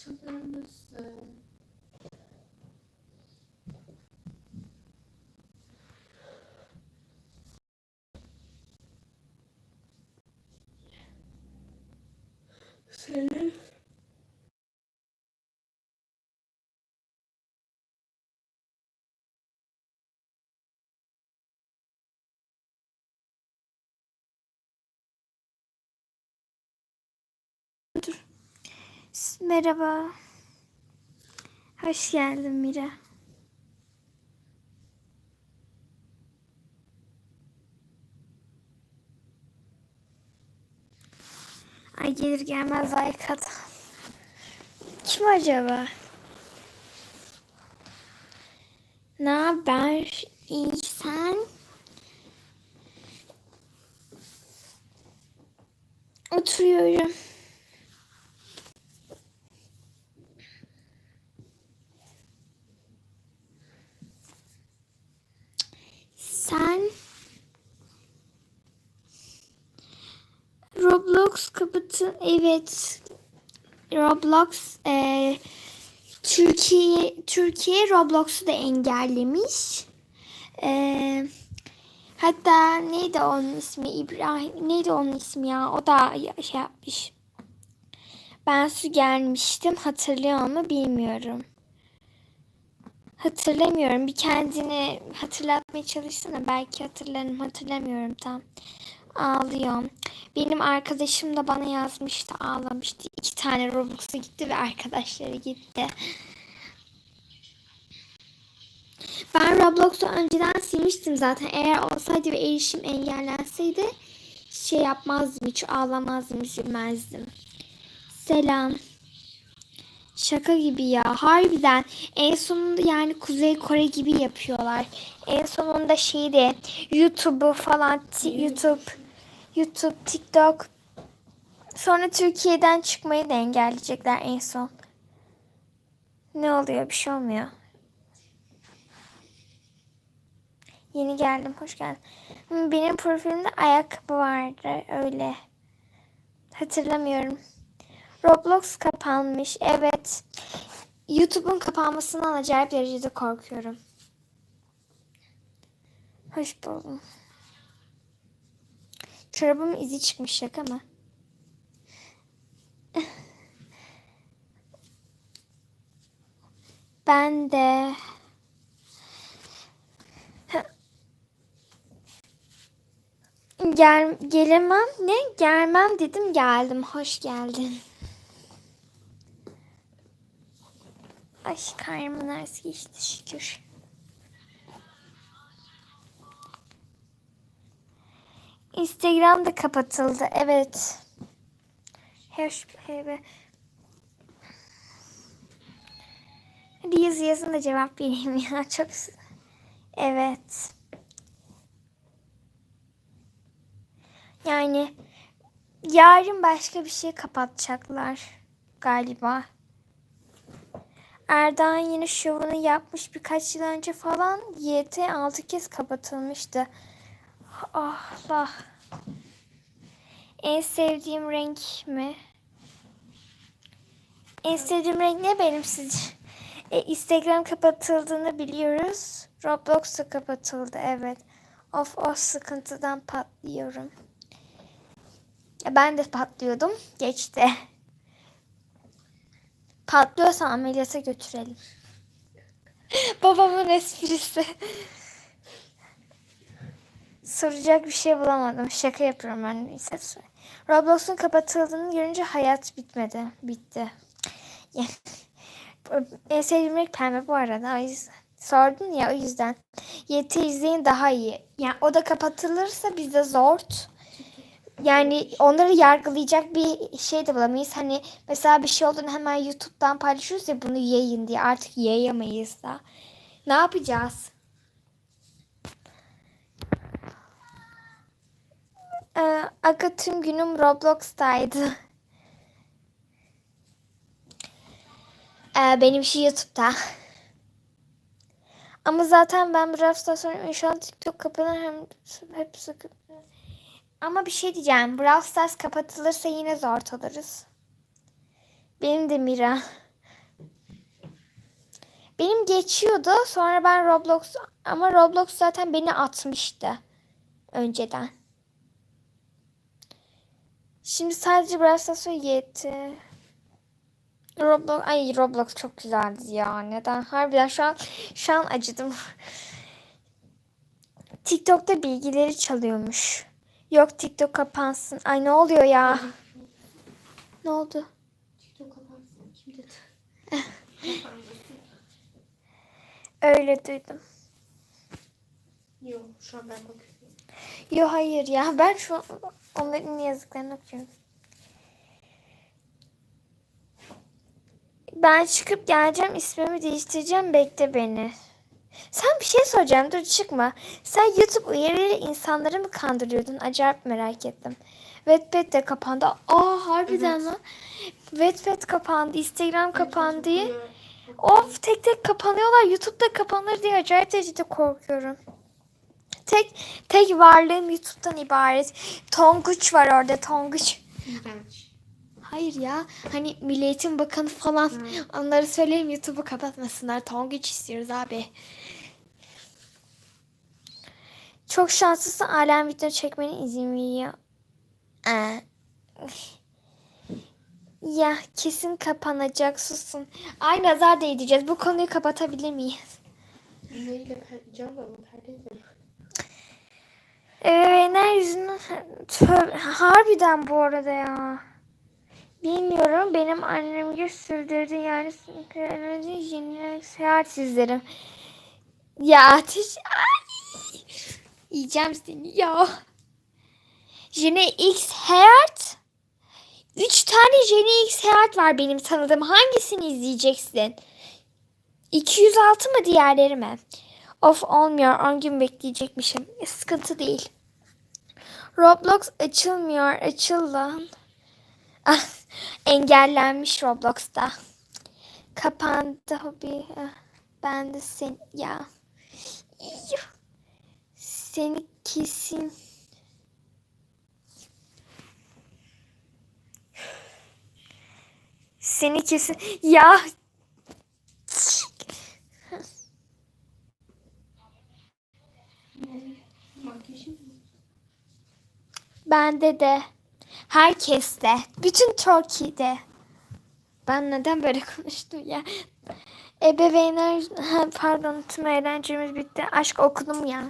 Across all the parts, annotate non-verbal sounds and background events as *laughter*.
açılır mısın? Senin Merhaba. Hoş geldin Mira. Ay gelir gelmez like at. Kim acaba? Ne haber? İyi sen? Oturuyorum. Sen Roblox kapatın. Evet. Roblox e, Türkiye Türkiye Roblox'u da engellemiş. E, hatta neydi onun ismi İbrahim neydi onun ismi ya o da şey yapmış. Ben su gelmiştim hatırlıyor mu bilmiyorum. Hatırlamıyorum. Bir kendini hatırlatmaya çalışsana. Belki hatırlarım. Hatırlamıyorum tam. Ağlıyorum. Benim arkadaşım da bana yazmıştı. Ağlamıştı. İki tane Roblox'a gitti ve arkadaşları gitti. Ben Roblox'u önceden silmiştim zaten. Eğer olsaydı ve erişim engellenseydi şey yapmazdım. Hiç ağlamazdım. Üzülmezdim. Selam. Şaka gibi ya. Harbiden en sonunda yani Kuzey Kore gibi yapıyorlar. En sonunda şeyde YouTube'u falan YouTube YouTube, TikTok sonra Türkiye'den çıkmayı da engelleyecekler en son. Ne oluyor? Bir şey olmuyor. Yeni geldim. Hoş geldin. Benim profilimde ayakkabı vardı. Öyle. Hatırlamıyorum. Roblox kapanmış. Evet. YouTube'un kapanmasından acayip derecede korkuyorum. Hoş buldum. Çorabımın izi çıkmış şaka mı? *laughs* Ben de *laughs* Gel gelemem ne? Gelmem dedim geldim. Hoş geldin. Ay karnımın ağrısı geçti şükür. Instagram da kapatıldı. Evet. Hoş hebe. Hadi yazı yazın da cevap vereyim ya. *laughs* Çok Evet. Yani yarın başka bir şey kapatacaklar galiba. Erdoğan yine şovunu yapmış birkaç yıl önce falan YT 6 kez kapatılmıştı. Allah. En sevdiğim renk mi? En sevdiğim renk ne benim sizce? E, Instagram kapatıldığını biliyoruz. Roblox da kapatıldı evet. Of o sıkıntıdan patlıyorum. E, ben de patlıyordum. Geçti. Patlıyorsa ameliyata götürelim. *laughs* Babamın esprisi. Soracak bir şey bulamadım. Şaka yapıyorum ben neyse. Roblox'un kapatıldığını görünce hayat bitmedi. Bitti. *laughs* en sevdiğim renk pembe bu arada. O yüzden. Sordun ya o yüzden. YT izleyin daha iyi. Yani o da kapatılırsa bizde zor. Yani onları yargılayacak bir şey de bulamayız. Hani mesela bir şey olduğunu hemen YouTube'dan paylaşıyoruz ya bunu yayın diye. Artık yayamayız da. Ne yapacağız? Ee, aga tüm günüm Roblox'taydı. Ee, benim şey YouTube'da. Ama zaten ben biraz sonra inşallah TikTok kapanır hem hepsi kapanır. Ama bir şey diyeceğim. Brawl Stars kapatılırsa yine zor oluruz. Benim de Mira. Benim geçiyordu. Sonra ben Roblox ama Roblox zaten beni atmıştı önceden. Şimdi sadece Brawl Stars'a yetti. Roblox ay Roblox çok güzeldi ya. Neden? Harbiden şu an şu an acıdım. *laughs* TikTok'ta bilgileri çalıyormuş. Yok TikTok kapansın. Ay ne oluyor ya? *laughs* Ne oldu? TikTok kapansın. Kim dedi? Öyle duydum. Yok şu an ben bakıyorum. Yo hayır ya ben şu an onların yazdıklarını okuyorum. Ben çıkıp geleceğim ismimi değiştireceğim bekle beni. Sen bir şey soracağım dur çıkma. Sen YouTube uyarıyla insanları mı kandırıyordun? Acayip merak ettim. Wattpad de kapandı. Aa harbiden Evet. lan. Wattpad kapandı, Instagram kapandı. Of tek tek kapanıyorlar. YouTube'da kapanır diye acayip derecede korkuyorum. Tek tek varlığım YouTube'dan ibaret. Tonguç var orada Tonguç. İğrenç. Hayır ya hani Milli Eğitim Bakanı falan onları söyleyeyim YouTube'u kapatmasınlar. Tonguç istiyoruz abi. Çok şanslısın alem video çekmene izin veriyor. Ee, ya kesin kapanacak susun. Ay nazar değdireceğiz. Bu konuyu kapatabilir miyiz? Neyle camla mı perdeyle mi? Ebeveynler yüzünden Tövbe, harbiden bu arada ya. Bilmiyorum benim annem bir sürdürdü yani yeni seyahat izlerim. Ya ateş ay yiyeceğim seni ya. Jene X Heart. Üç tane Jene X Heart var benim tanıdığım. Hangisini izleyeceksin? 206 mı diğerleri mi? Of olmuyor. 10 gün bekleyecekmişim. E, Sıkıntı değil. Roblox açılmıyor. Açıl. Ah, engellenmiş Roblox'ta. Kapandı hobi. Ah, Ben de sen ya. Seni kesin. Seni kesin. Ya Makyajım mı? Bende de. Herkeste. Bütün Türkiye'de. Ben neden böyle *laughs* konuştum ya? Ebeveynler, pardon tüm eğlencemiz bitti. Aşk okudum ya.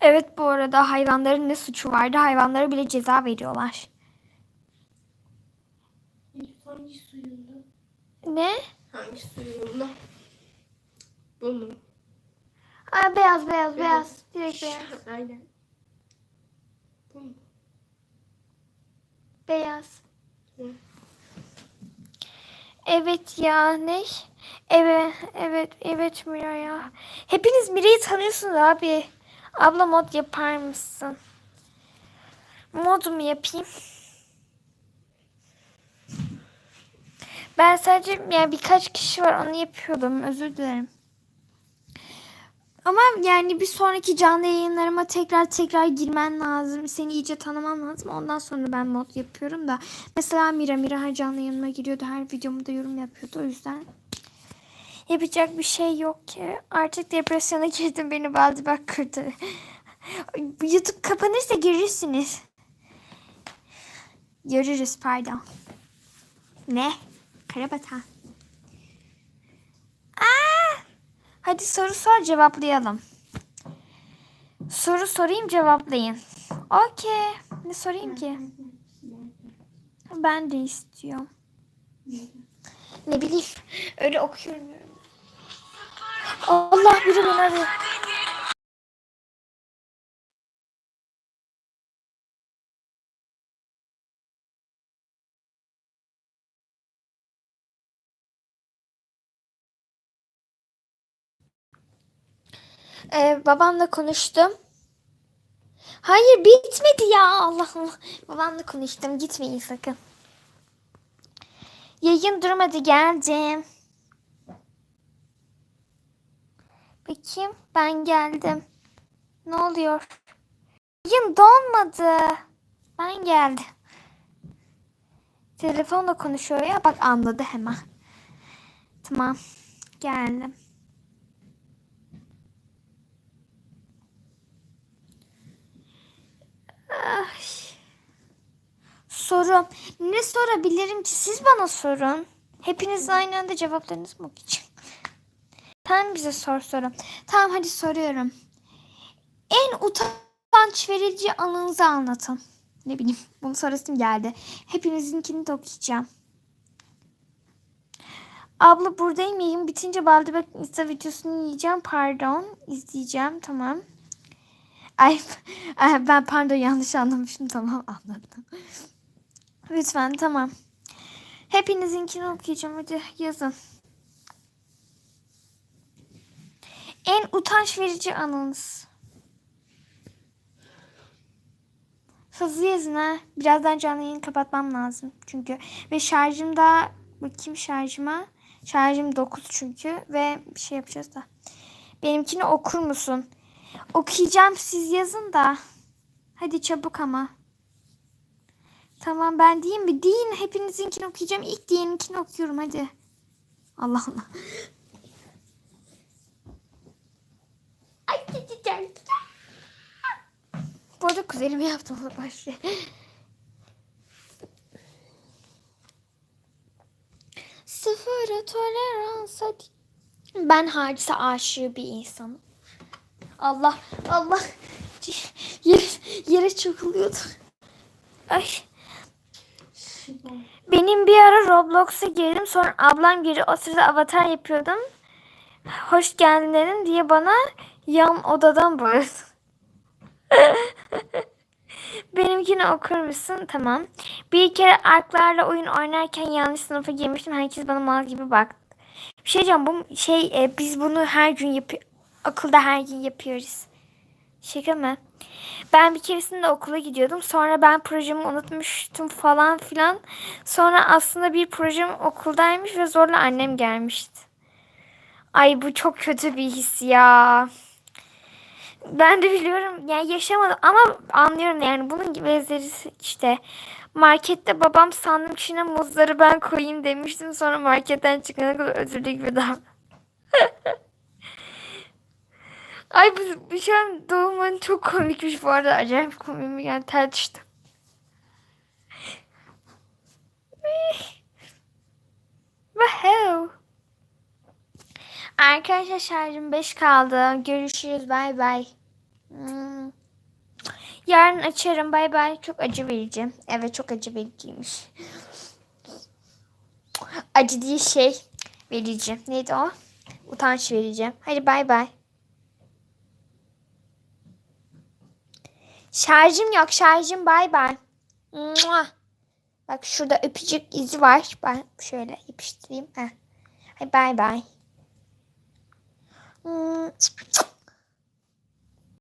Evet bu arada hayvanların ne suçu vardı? Hayvanlara bile ceza veriyorlar. Hangi suyunda? Ne? Hangi suyunda? Bu mu? Aa, beyaz beyaz beyaz. Direkt beyaz. *laughs* Aynen. Bu mu? Beyaz. Hı. Evet ya ne? Evet evet evet Mira ya. Hepiniz Mira'yı tanıyorsunuz abi. Abla mod yapar mısın? Mod mu yapayım? Ben sadece yani birkaç kişi var onu yapıyordum. Özür dilerim. Ama yani bir sonraki canlı yayınlarıma tekrar tekrar girmen lazım. Seni iyice tanımam lazım. Ondan sonra ben mod yapıyorum da. Mesela Mira Mira her canlı yayınıma giriyordu. Her videomda yorum yapıyordu. O yüzden yapacak bir şey yok ki. Artık depresyona *laughs* girdim. Beni baldı bak kırdı. *laughs* YouTube kapanırsa görürsünüz. Görürüz pardon. Ne? Karabata. Aa! Hadi soru sor cevaplayalım. Soru sorayım cevaplayın. Okey. Ne sorayım ki? Ben de istiyorum. Ne bileyim. Öyle okuyorum. Allah biri beni arıyor. Ee, babamla konuştum. Hayır bitmedi ya Allah Allah. Babamla konuştum gitmeyin sakın. Yayın durmadı geldim. Bakayım ben geldim. Ne oluyor? Yayın donmadı. Ben geldim. Telefonla konuşuyor ya bak anladı hemen. Tamam. Geldim. Ay. Soru. Ne sorabilirim ki? Siz bana sorun. Hepiniz aynı anda cevaplarınızı mı okuyacağım? Tamam bize sor soru. Tamam hadi soruyorum. En utanç verici anınızı anlatın. Ne bileyim bunu sorasım geldi. Hepinizinkini de okuyacağım. Abla buradayım yayın bitince Baldebek Insta videosunu yiyeceğim. Pardon. izleyeceğim. Tamam. Ay, ben pardon yanlış anlamışım. Tamam anladım. Lütfen tamam. Hepinizinkini okuyacağım. Hadi yazın. En utanç verici anınız. Hızlı yazın ha. Birazdan canlı yayını kapatmam lazım. Çünkü ve şarjım da bakayım şarjıma. Şarjım 9 çünkü ve bir şey yapacağız da. Benimkini okur musun? Okuyacağım siz yazın da. Hadi çabuk ama. Tamam ben diyeyim mi? Deyin hepinizinkini okuyacağım. İlk diyeninkini okuyorum hadi. Allah Allah. Ay çiçeğim. Bu arada kuzenime yaptım onu başlıyor. Sıfıra tolerans hadi. Ben hadise aşığı bir insanım. Allah Allah. Yere, yere çakılıyordu. Ay. Benim bir ara Roblox'a girdim. Sonra ablam geri o sırada avatar yapıyordum. Hoş geldin diye bana yan odadan bağırdı. *laughs* Benimkini okur musun? Tamam. Bir kere arklarla oyun oynarken yanlış sınıfa girmiştim. Herkes bana mal gibi baktı. Bir şey diyeceğim. Bu şey e, biz bunu her gün yapıyoruz. Okulda her gün yapıyoruz. Şaka mı? Ben bir keresinde okula gidiyordum. Sonra ben projemi unutmuştum falan filan. Sonra aslında bir projem okuldaymış ve zorla annem gelmişti. Ay bu çok kötü bir his ya. Ben de biliyorum yani yaşamadım ama anlıyorum yani bunun gibi benzeri işte markette babam sandım içine muzları ben koyayım demiştim sonra marketten çıkana kadar gibi daha. *laughs* Ay bu, şu an doğumun çok komikmiş bu arada acayip komik yani ter düştüm. Wow. Arkadaşlar şarjım 5 kaldı. Görüşürüz. Bay bay. Hmm. Yarın açarım. Bay bay. Çok acı verici. Evet çok acı vericiymiş. Acı değil şey verici. Neydi o? Utanç verici. Hadi bay bay. Şarjım yok. Şarjım bay bay. Bak şurada öpücük izi var. Ben şöyle yapıştırayım. Heh. Bay bay. Hmm.